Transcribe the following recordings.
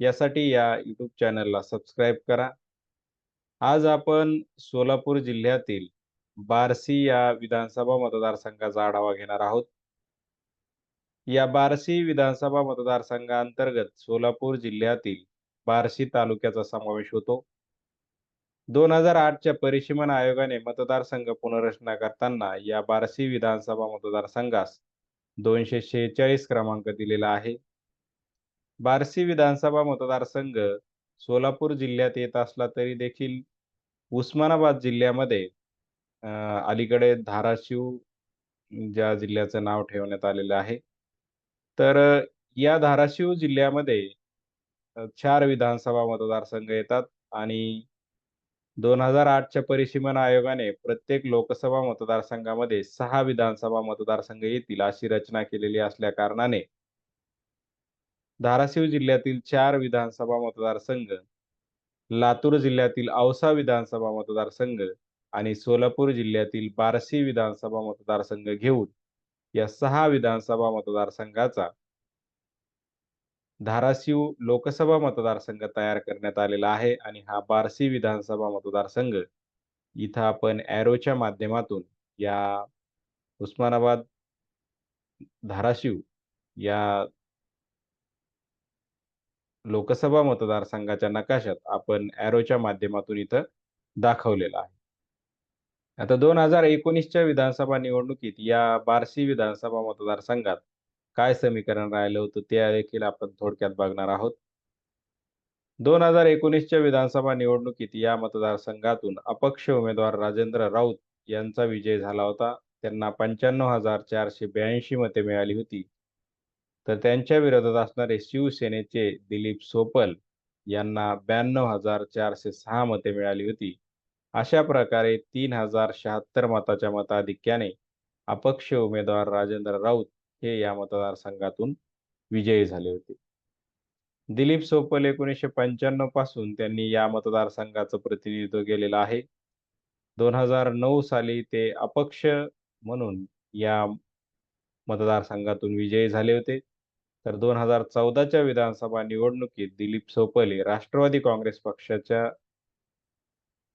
यासाठी या यूट्यूब चॅनलला सबस्क्राईब करा. आज आपण सोलापूर जिल्ह्यातील बारसी या विधानसभा मतदारसंघाचा आढावा घेणार आहोत. या बारसी विधानसभा मतदारसंघाअंतर्गत सोलापूर जिल्ह्यातील बारसी तालुक्याचा समावेश होतो. दोन हजार आठच्या परिसीमन आयोगाने मतदारसंघ पुनर्रचना करताना या बारसी विधानसभा मतदारसंघास दोनशे शेहेचाळीस क्रमांक दिलेला आहे. बार्शी विधानसभा मतदारसंघ सोलापूर जिल्ह्यात येत असला तरी देखील उस्मानाबाद जिल्ह्यामध्ये अलीकडे धाराशिव ज्या जिल्ह्याचं नाव ठेवण्यात आलेलं आहे. तर या धाराशिव जिल्ह्यामध्ये चार विधानसभा मतदारसंघ येतात आणि दोन हजार आठच्या परिसीमन आयोगाने प्रत्येक लोकसभा मतदारसंघामध्ये सहा विधानसभा मतदारसंघ येतील अशी रचना केलेली असल्या कारणाने धाराशिव जिल्ह्यातील चार विधानसभा मतदारसंघ लातूर जिल्ह्यातील औसा विधानसभा मतदारसंघ आणि सोलापूर जिल्ह्यातील बार्शी विधानसभा मतदारसंघ घेऊन या सहा विधानसभा मतदारसंघाचा धाराशिव लोकसभा मतदारसंघ तयार करण्यात आलेला आहे आणि हा बार्शी विधानसभा मतदारसंघ इथं आपण ॲरोच्या माध्यमातून या उस्मानाबाद धाराशिव या लोकसभा मतदारसंघाच्या नकाशात आपण ॲरोच्या माध्यमातून इथं दाखवलेला आहे. आता दोन हजार एकोणीसच्या विधानसभा निवडणुकीत या बार्शी विधानसभा मतदारसंघात काय समीकरण राहिलं होतं ते देखील आपण थोडक्यात बघणार आहोत. दोन हजार एकोणीसच्या विधानसभा निवडणुकीत या मतदारसंघातून अपक्ष उमेदवार राजेंद्र राऊत यांचा विजय झाला होता. त्यांना पंच्याण्णव हजार चारशे ब्याऐंशी मते मिळाली होती. तर त्यांच्या विरोधात असणारे शिवसेनेचे दिलीप सोपल यांना ब्याण्णव हजार चारशे सहा मते मिळाली होती. अशा प्रकारे तीन हजार शहात्तर मताच्या मताधिक्याने अपक्ष उमेदवार राजेंद्र राऊत हे या मतदारसंघातून विजयी झाले होते. दिलीप सोपल एकोणीसशे पंच्याण्णवपासून त्यांनी या मतदारसंघाचं प्रतिनिधित्व केलेलं आहे. दोन हजार नऊ साली ते अपक्ष म्हणून या मतदारसंघातून विजयी झाले होते. तर दोन हजार चौदाच्या विधानसभा निवडणुकीत दिलीप सोपले राष्ट्रवादी काँग्रेस पक्षाच्या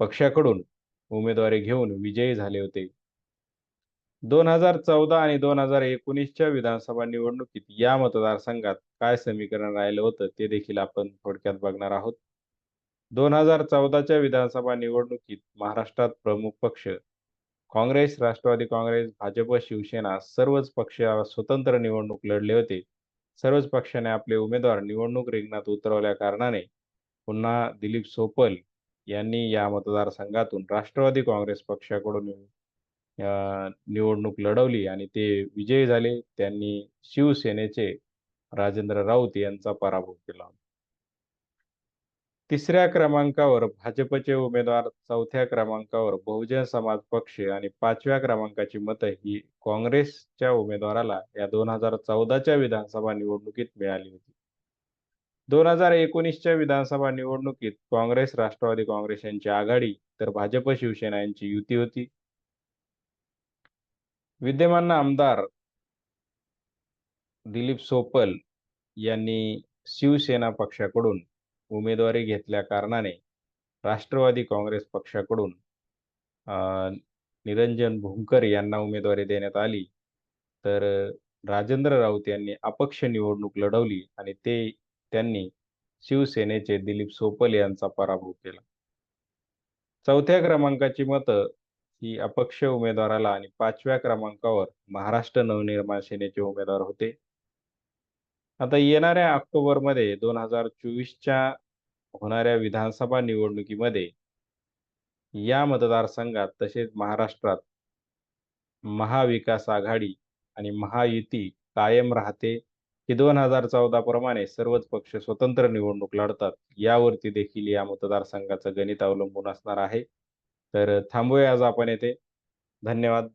पक्षाकडून उमेदवारी घेऊन विजयी झाले होते. दोन हजार चौदा आणि दोन हजार एकोणीसच्या विधानसभा निवडणुकीत या मतदारसंघात काय समीकरण राहिलं होतं ते देखील आपण थोडक्यात बघणार आहोत. दोन हजार चौदाच्या विधानसभा निवडणुकीत महाराष्ट्रात प्रमुख पक्ष काँग्रेस राष्ट्रवादी काँग्रेस भाजप शिवसेना सर्वच पक्ष स्वतंत्र निवडणूक लढले होते. सर्वच पक्षाने आपले उमेदवार निवडणूक रिंगणात उतरवल्या कारणाने पुन्हा दिलीप सोपल यांनी या मतदारसंघातून राष्ट्रवादी काँग्रेस पक्षाकडून निवडणूक लढवली आणि ते विजयी झाले. त्यांनी शिवसेनेचे राजेंद्र राऊत यांचा पराभव केला तिसऱ्या क्रमांकावर भाजपचे उमेदवार चौथ्या क्रमांकावर बहुजन समाज पक्ष आणि पाचव्या क्रमांकाची मतं ही काँग्रेसच्या उमेदवाराला या दोन हजार चौदाच्या विधानसभा निवडणुकीत मिळाली होती. दोन हजार एकोणीसच्या विधानसभा निवडणुकीत काँग्रेस राष्ट्रवादी काँग्रेस यांची आघाडी तर भाजप शिवसेना यांची युती होती. विद्यमान आमदार दिलीप सोपल यांनी शिवसेना पक्षाकडून उमेदवारी घेतल्या कारणाने राष्ट्रवादी काँग्रेस पक्षाकडून निरंजन भूमकर यांना उमेदवारी देण्यात आली. तर राजेंद्र राऊत यांनी अपक्ष निवडणूक लढवली आणि ते त्यांनी शिवसेनेचे दिलीप सोपल यांचा पराभव केला. चौथ्या क्रमांकाची मतं ही अपक्ष उमेदवाराला आणि पाचव्या क्रमांकावर महाराष्ट्र नवनिर्माण सेनेचे उमेदवार होते. आता येणाऱ्या ऑक्टोबरमध्ये दोन हजार चोवीसच्या होणाऱ्या विधानसभा निवडणुकीमध्ये या मतदारसंघात तसेच महाराष्ट्रात महाविकास आघाडी आणि महायुती कायम राहते की दोन हजार चौदा प्रमाणे सर्वच पक्ष स्वतंत्र निवडणूक लढतात. यावरती देखील या मतदारसंघाचं गणित अवलंबून असणार आहे. तर थांबूया आज आपण येथे. धन्यवाद.